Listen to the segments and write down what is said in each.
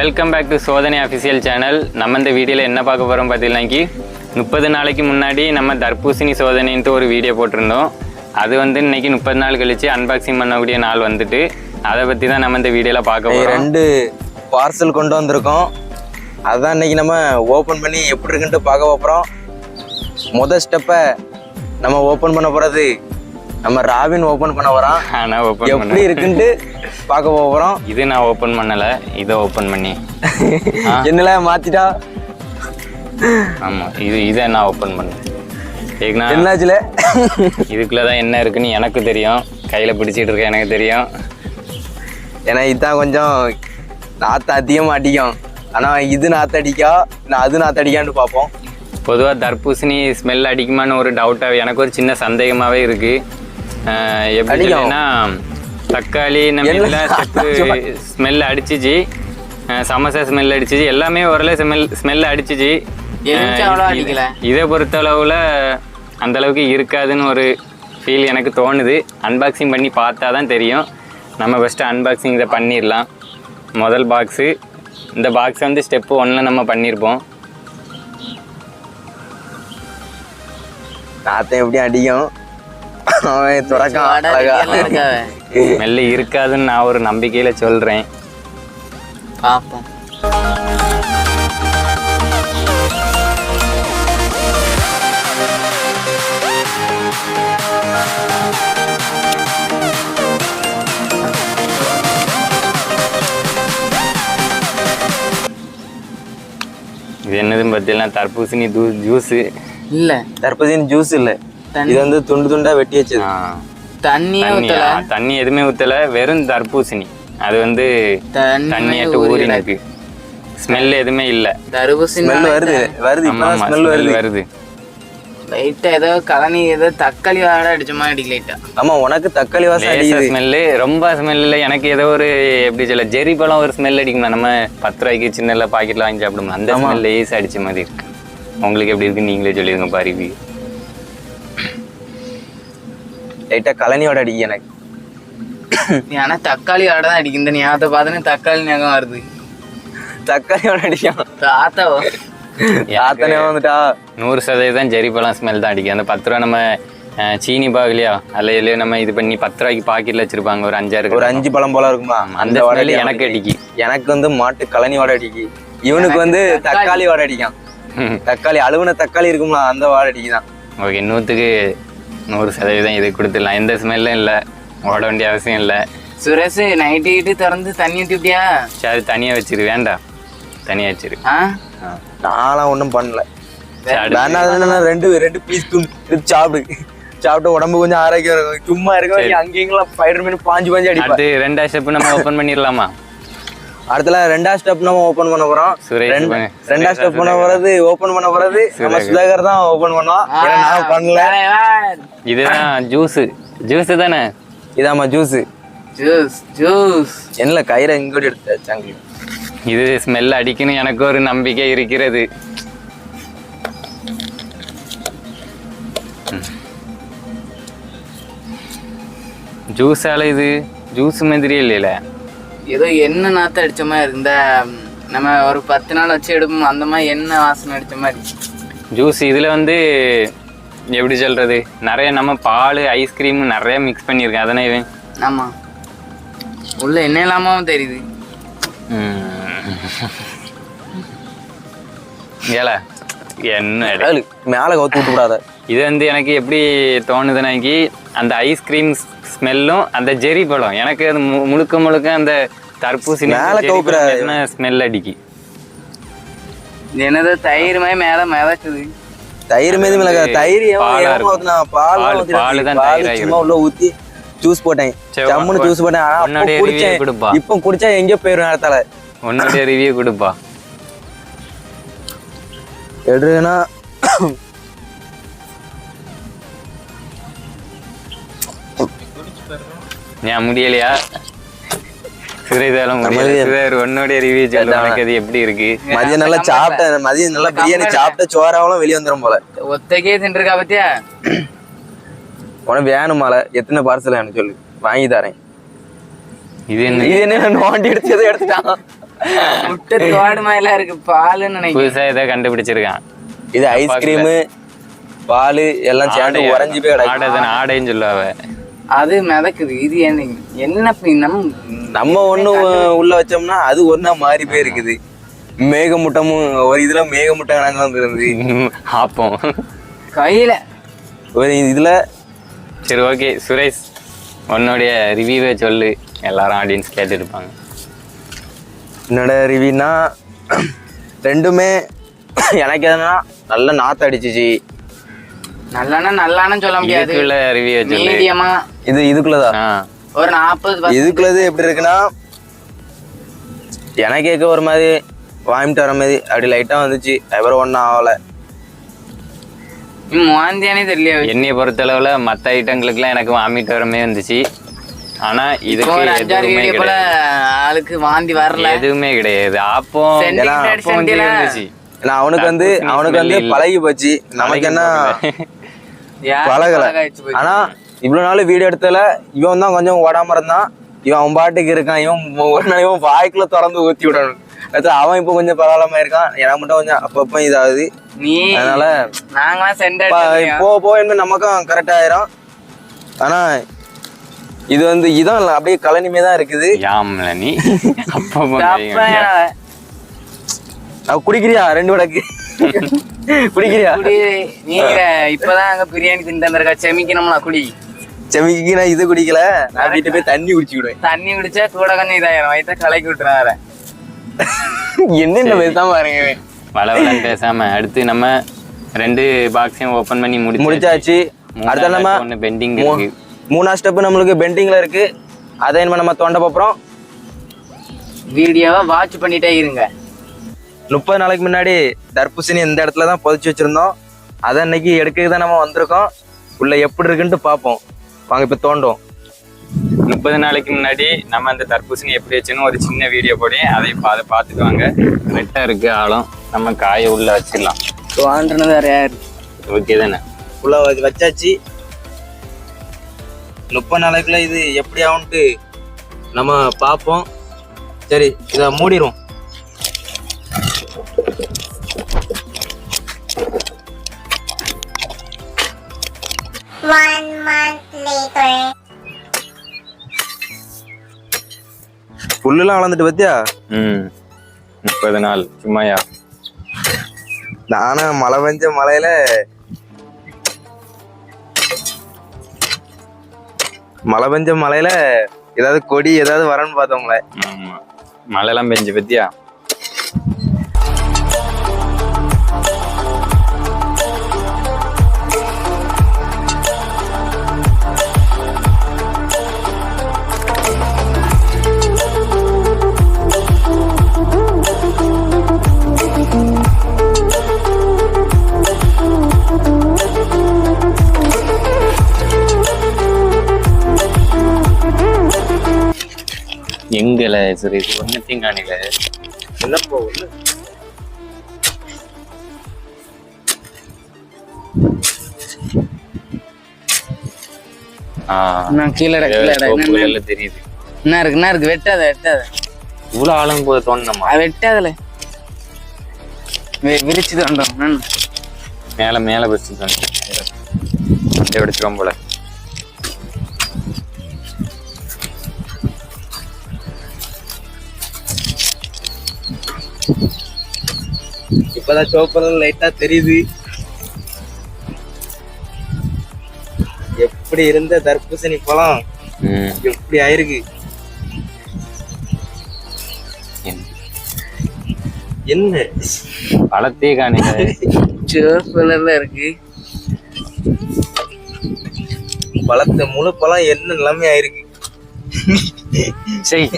Welcome back to Sothanai official channel நம்ம இந்த வீடியோவில் என்ன பார்க்க போகிறோம் பார்த்தீங்கன்னாக்கி முப்பது நாளைக்கு முன்னாடி நம்ம தர்பூசணி சோதனைன்ட்டு ஒரு வீடியோ போட்டிருந்தோம். அது வந்து இன்னைக்கு முப்பது நாள் கழிச்சு அன்பாக்சிங் பண்ணக்கூடிய நாள் வந்துட்டு. அதை பற்றி தான் நம்ம இந்த வீடியோவில் பார்க்க போகிறோம் ரெண்டு பார்சல் கொண்டு வந்திருக்கோம். அதான் இன்னைக்கு நம்ம ஓப்பன் பண்ணி எப்படி இருக்குன்ட்டு பார்க்க போகிறோம் முத ஸ்டெப்பை நம்ம ஓப்பன் பண்ண போகிறது நம்ம ராபின் ஓப்பன் பண்ண ஆனால் ஓப்பன் பண்ண எப்படி இருக்குன்ட்டு பார்க்க போகிறோம் இது நான் ஓப்பன் பண்ணலை இதை ஓப்பன் பண்ணி. என்னல மாத்திட்டா? ஆமாம் இது இதை நான் ஓப்பன் பண்ணேன். என்னாச்சுல? இதுக்குள்ளே தான் என்ன இருக்குன்னு எனக்கு தெரியும். கையில் பிடிச்சிட்டு இருக்க எனக்கு தெரியும். ஏன்னா இதுதான் கொஞ்சம் நாற்று அதிகமாக அடிக்கும். ஆனால் இது நாற்று அடிக்கா? நான் அது நாற்று அடிக்கான்னு பார்ப்போம். பொதுவாக தர்பூசணி ஸ்மெல் அடிக்குமான்னு ஒரு டவுட்டாக எனக்கு ஒரு சின்ன சந்தேகமாகவே இருக்குது எப்படி தக்காளி நம்ம இதில் ஸ்டெப்பு ஸ்மெல் அடிச்சிச்சு. சமோசா ஸ்மெல் அடிச்சிச்சு. எல்லாமே ஓரளவு ஸ்மெல் ஸ்மெல் அடிச்சிச்சு. இதை பொறுத்தளவில் அந்த அளவுக்கு இருக்காதுன்னு ஒரு ஃபீல் எனக்கு தோணுது. அன்பாக்சிங் பண்ணி பார்த்தா தான் தெரியும். நம்ம ஃபஸ்ட்டு அன்பாக்சிங் இதை பண்ணிடலாம். முதல் பாக்ஸு இந்த பாக்ஸ் வந்து ஸ்டெப்பு ஒன்றில் நம்ம பண்ணியிருப்போம் நாற்று எப்படி அடிக்கும்? அவன் துறக்கான் அழகா. மெல்ல இருக்காதுன்னு நான் ஒரு நம்பிக்கையில சொல்றேன். பார்ப்போம் இது என்னதுன்னு பார்த்தீங்கன்னா தர்பூசணி ஜூஸு. இல்ல. தர்பதின் ஜூஸ் இல்லை. இது வந்து துண்டு துண்டா வெட்டி வச்சது. தண்ணியே தண்ணி ஊத்தல. தண்ணி எதுவுமே ஊற்றல வெறும் தர்பூசணி. அது வந்து தண்ணி தண்ணியாட்டு ஊறி இருக்கு ஸ்மெல் எதுவுமே இல்லை. தர்பூசணி ஸ்மெல் வருது. வருது. ஸ்மெல் ஸ்மெல் வருது. வருது. லைட்டா ஏதோ கலனி ஏதோ தக்காளி வாடை அடிச்ச மாதிரி அடிக்க லைட்டா ஆமா உனக்கு தக்காளி வாசம் லேசா அடிக்குது. ஸ்மெல்லு ரொம்ப ஸ்மெல் இல்லை. எனக்கு ஏதோ ஒரு எப்படி சொல்ல ஜெரி பழம் ஒரு ஸ்மெல் அடிக்குமா நம்ம பத்து ரூபாய்க்கு சின்ன பாக்கெட்ல வாங்கி சாப்பிடுமா அந்த ஸ்மெல் லேஸ் அடிச்ச மாதிரி இருக்கு. உங்களுக்கு எப்படி இருக்கு நீங்களே சொல்லிடுங்க பாருவி லைட்டா கலனியோட அடிக்கு எனக்கு. ஆனா தக்காளி வாடை தான் அடிக்கும் இந்த ஞாபகத்தை பார்த்தோன்னே தக்காளி ஞாபகம் வருது. தக்காளியோட அடிக்கும் தாத்தா ஆத்தனே வந்துட்டா? நூறு சதவீதம் ஜெரி பழம் ஸ்மெல் தான் அடிக்கும். அந்த பத்து ரூபா நம்ம சீனி பாகு இல்லையா? அதில் இல்லையோ நம்ம இது பண்ணி பத்து ரூபாய்க்கு பாக்கெட்டில் வச்சிருப்பாங்க. ஒரு அஞ்சாறு ஒரு அஞ்சு பழம் போல இருக்குமா? அந்த வாடை ஸ்மெல் அடி எனக்கு அடிக்கி. எனக்கு வந்து மாட்டு கலனி வாடை அடிக்கி. இவனுக்கு வந்து தக்காளி. வாடை அடிக்கும். தக்காளி அழுவுன தக்காளி இருக்கும்ல அந்த வாடை அடிக்குதான். ஓகே நூற்றுக்கு நூறு சதவீதம் இது கொடுத்துடலாம். எந்த ஸ்மெல்லும் இல்லை. ஓட வேண்டிய அவசியம் இல்லை. சுரேஷ் நைட்டு கிட்டு திறந்து தண்ணி ஊத்தி விட்டியா? சரி அது தனியாக வச்சிரு. வேண்டாம் தனியாக வச்சிரு. ஆ. நான்லாம் ஒன்றும் பண்ணல. சரி, அடுத்து. வேணா அதுல ரெண்டு ரெண்டு பீஸ் துண்டு சாப்பிடு. சாப்பிட்டு உடம்பு கொஞ்சம் ஆரோக்கியம் இருக்கும். சும்மா இருக்க அங்கேயும் ஸ்பைடர் மேன் பாஞ்சு பாஞ்சு அடிப்பா அடுத்து ரெண்டாவது ஸ்டெப் நம்ம ஓப்பன் பண்ணிடலாமா? அடுத்தல ரெண்டாவது ஸ்டெப் நம்ம ஓபன் பண்ண போறோம். ரெண்டு-. ரெண்டாவது ஸ்டெப் பண்ண போறது ஓபன் பண்ண போறது. நம்ம சுதாகர் தான் ஓபன் பண்ணோம் ஏன்னா நான் பண்ணல. இதுதான் ஜூஸு ஜூஸு தானே? இதாம்மா ஜூஸ் ஜூஸ் ஜூஸ் என்ன கயிறை இங்கோடி எடுத்த சங்கு இது ஸ்மெல் அடிக்குன்னு எனக்கு ஒரு நம்பிக்கை இருக்கிறது. ஜூஸால இது ஜூஸ் மாதிரி இல்லைல்ல ஏதோ எண்ணெய் நாத்த அடிச்ச மாதிரி இருக்கு இந்த ம், நம்ம ஒரு பத்து நாள் வச்சு எடுப்போம் அந்த மாதிரி எண்ணெய் வாசனை அடிச்ச மாதிரி. ஜூஸ் இதில் வந்து எப்படி சொல்கிறது நிறைய நம்ம பால் ஐஸ்கிரீம் நிறைய மிக்ஸ் பண்ணியிருக்கேன். அதனே இவன்? ஆமா. உள்ள எண்ணெய் இல்லாமவும் தெரியுது. ஏல என்ன மேல கவுத்து விட்டு விடாத இது வந்து எனக்கு எப்படி தோணுதுனாக்கி அந்த ஐஸ்கிரீம் ஸ்மெல்லும் அந்த ஜெரி பழம். எனக்கு அது முழுக்க முழுக்க அந்த தர்பூசணி மேல கவுக்குற. ஸ்மெல் அடிக்கி. என்னது தயிர் மாதிரி மேல மிதக்குது. தயிர் மீது மிளகா தயிர் பாலா? பால் தான் பால் தயிராகி சும்மா உள்ள ஊத்தி ஜூஸ் போட்டேன். ஜம்முன்னு ஜூஸ் போட்டேன். ஆனா குடிச்சேன். கொடுப்பா. இப்போ குடிச்சா எங்கேயோ போயிரும் நேரத்தால உன்னுடைய ரிவ்யூ கொடுப்பா. எடுனா ஏன் முடியலையா? சுரேதாலும் உன்னுடைய ரிவ்யூ அது எப்படி இருக்கு? மதியம் நல்லா சாப்பிட்டேன். மதியம் நல்லா பிரியாணி சாப்பிட்ட சோறாவெல்லாம் வெளியே வந்துடும் போல. ஒத்தைக்கே தின்றுருக்கா பத்தியா? உனக்கு வேணுமால எத்தனை பார்சல் வேணும் சொல்லு. வாங்கி தரேன். இது என்ன? இது என்ன? நோண்டி எடுத்துட்டான். முட்டை தோடு மாதிரிலாம் இருக்கு? பாலுன்னு நினைக்கிறேன். புதுசா ஏதோ கண்டுபிடிச்சிருக்கான். இது ஐஸ்கிரீமு பால் எல்லாம் சேர்ந்து உறைஞ்சி போய் ஆடைன்னு சொல்லுவாவ. அது மிதக்குது. இது என்ன நம்ம நம்ம ஒண்ணு உள்ள வச்சோம்னா அது ஒண்ணா மாறி போய் இருக்குது மேகமூட்டமும் ஒரு இதுல மேகமூட்டம் கணக்கு வந்துருந்தது ஆப்போம். கையில. ஒரு இதுல. சரி ஓகே. சுரேஷ் உன்னுடைய ரிவ்யூவை சொல்லு. எல்லாரும் ஆடியன்ஸ் கேட்டுருப்பாங்க. என்னோட ரிவ்யூனா ரெண்டுமே எனக்கு எதுனா நல்ல நாத்து அடிச்சிச்சு நல்லானா நல்லான்னு சொல்ல முடியாது. இதுக்குள்ள ரிவ்யூ மீடியமா. இது இதுக்குள்ளதான் ஆ. ஒரு நாற்பது இதுக்குள்ளது எப்படி இருக்குன்னா எனக்கு கேட்க ஒரு மாதிரி வாமிட்டு வர மாதிரி அப்படி லைட்டா வந்துச்சு. அப்புறம் ஒன்றும் ஆகலை. வாந்தியானே தெரியல என்னைய பொறுத்தளவுல மற்ற ஐட்டங்களுக்குலாம் எனக்கு வாமிட் வரமே வந்துச்சு. ஆனா இப்போ இதுக்கு எதுவுமே வீடியோ போல கிடையாது ஆளுக்கு வாந்தி வரல. எதுவுமே கிடையாது. ஆப்பம் சென்டிமீட்டர் ஆப்பம் ஏன்னா அவனுக்கு வந்து அவனுக்கு வந்து. பழகி போச்சு. நமக்கு என்ன பழகல. ஆனா இவ்வளவு நாள் வீடியோ எடுத்தல இவன் தான் கொஞ்சம் ஓடாம இருந்தான். இவன் அவன் பாட்டுக்கு இருக்கான். இவன் ஒரு நாள் இவன் வாய்க்குள்ள திறந்து ஊத்தி விடணும். அடுத்து அவன் இப்போ கொஞ்சம் பரவாயில்லாம இருக்கான். எனக்கு மட்டும் கொஞ்சம் அப்பப்ப இதாகுது. நீ அதனால போக போக இன்னும் நமக்கும் கரெக்ட் ஆயிரும். ஆனா இது வந்து இதான் அப்படியே கலனிமே தான் இருக்குது குடிக்கிறியா? ரெண்டு வடக்கு. குடிக்கிறியா? நீங்க இப்பதான் அங்க பிரியாணி திண்டு வந்திருக்கா செமிக்கணும்னா குடி. செமிக்கு நான் இது குடிக்கல. நான் வீட்டு போய் தண்ணி குடிச்சுக்கிடுவேன் தண்ணி குடிச்சா கூட கொஞ்சம் இதாயிரும். வயிற்ற கலக்கி விட்டுறாரு என்னென்ன பேசாம பாருங்க வளவலன்னு பேசாம அடுத்து நம்ம ரெண்டு பாக்ஸையும் ஓபன் பண்ணி முடிச்சு முடிச்சாச்சு. அடுத்த நம்ம ஒன்று பெண்டிங் இருக்கு. மூணா ஸ்டெப் நம்மளுக்கு பெண்டிங்ல இருக்கு. அதை நம்ம தோண்ட போறோம் வீடியோவை வாட்ச் பண்ணிட்டே இருங்க. முப்பது நாளைக்கு முன்னாடி தர்பூசணி இந்த இடத்துல தான் புதைச்சி வச்சிருந்தோம். அதை இன்னைக்கு எடுக்க தான் நம்ம வந்திருக்கோம். உள்ள எப்படி இருக்குன்ட்டு பார்ப்போம். வாங்க இப்ப தோண்டும் முப்பது நாளைக்கு முன்னாடி நம்ம அந்த தர்பூசணி எப்படி வச்சுன்னு ஒரு சின்ன வீடியோ போடி அதை அதை பார்த்துட்டு வாங்க. ரெட்டா இருக்கு ஆழம். நம்ம காயை உள்ள வச்சிடலாம். வாண்டனது வேற யாரு? ஓகே தானே? உள்ள வச்சாச்சு. முப்பது நாளைக்குள்ள இது எப்படி ஆகும்ட்டு நம்ம பார்ப்போம். சரி இதை மூடிடுவோம். One month later. புல்லுலாம் வளர்ந்துட்டு பத்தியா? ம். முப்பது நாள் சும்மாயா? நானும் மழை பெஞ்ச மழையில மழை பெஞ்ச மழையில ஏதாவது கொடி ஏதாவது வரன்னு பார்த்தோங்களே மழைலாம் பெஞ்சு பத்தியா? எங்கல சரி ஒன்னத்தையும் காணில என்ன போகுது ஆ. நான் கீழே கீழே தெரியுது. என்ன இருக்கு என்ன இருக்கு? வெட்டாத வெட்டாத. இவ்வளவு ஆழம் போது தோணுமா? அது வெட்டாதல. வி- விரிச்சு தோண்டோம்? மேல மேல தோணும். வெடிச்சிரும் போல. இப்பதான் சோப்பு லைட்டா தெரியுது. எப்படி இருந்த தர்பூசணி பழம்? எப்படி ஆயிருக்கு? என்ன? பழத்தையே காணில சிவப்பு இருக்கு. பழத்தை முழு பழம் என்ன நிலைமை ஆயிருக்கு சரி.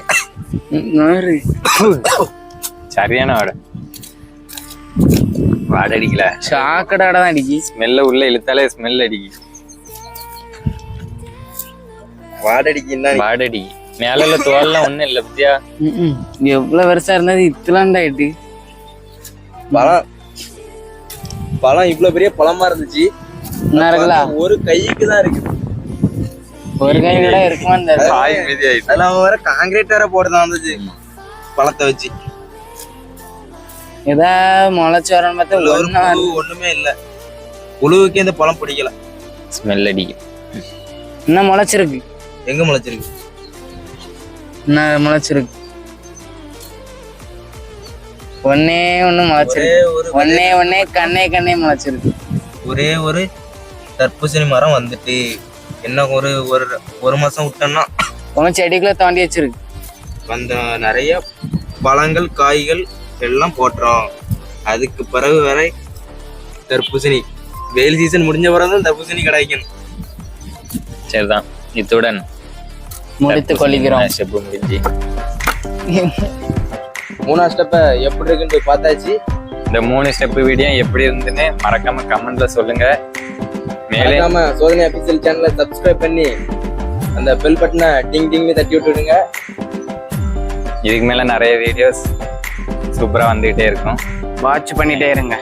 சரியான வாடை. வாடை அடிக்கல. சாக்கடாட தான் அடிக்கி. ஸ்மெல்ல உள்ள இழுத்தாலே ஸ்மெல் அடிக்கி. வாடடிக்கு என்ன வாடை அடிக்கி மேல தோல்லாம் ஒண்ணும் இல்ல பத்தியா. எவ்வளவு பெருசா இருந்தது இத்தலாண்டாயிட்டு. பழம். பழம் இவ்வளவு பெரிய பழமா இருந்துச்சு. ஒரு கைக்கு தான் இருக்கு. ஒரு கை கூட இருக்குமா காங்கிரீட் வேற போட்டுதான் வந்துச்சு. பழத்தை வச்சு. ஏதாவது முளைச்சு வரணும் பார்த்தா ஒன்றும் ஒண்ணுமே இல்ல. புழுவுக்கே இந்த பழம் பிடிக்கல. ஸ்மெல் அடிக்கும். இன்னும் முளைச்சிருக்கு? எங்க முளைச்சிருக்கு? இன்னும் முளைச்சிருக்கு? ஒன்னே ஒண்ணு முளைச்சிருக்கு. ஒன்னே ஒன்னே கண்ணே கண்ணே முளைச்சிருக்கு. ஒரே ஒரு தர்பூசணி மரம் வந்துட்டு என்ன ஒரு ஒரு ஒரு மாசம் விட்டோம்னா உன் செடிக்குள்ள தோண்டி வச்சிருக்கு. வந்த நிறைய பழங்கள் காய்கள் எல்லாம் போட்டுறோம் அதுக்கு பிறகு வேற தர்பூசணி. வெயில் சீசன் முடிஞ்ச பிறகு தான் தர்பூசணி கிடைக்கும் சரிதான். இத்துடன் முடித்து கொள்கிறோம். ஸ்டெப் முடிஞ்சு? மூணாவது ஸ்டெப்ப எப்படி இருக்குன்னு பார்த்தாச்சு. இந்த மூணு ஸ்டெப் வீடியோ எப்படி இருந்துன்னு மறக்காம கமெண்ட்ல சொல்லுங்க. மேலே மறக்காம சோதனை அபிஷியல் சேனலை சப்ஸ்கிரைப் பண்ணி அந்த பெல் பட்டனை டிங் டிங்னு தட்டி விட்டுடுங்க. இதுக்கு மேல நிறைய வீடியோஸ் சூப்பரா வந்துகிட்டே இருக்கும். வாட்ச் பண்ணிட்டே இருங்க.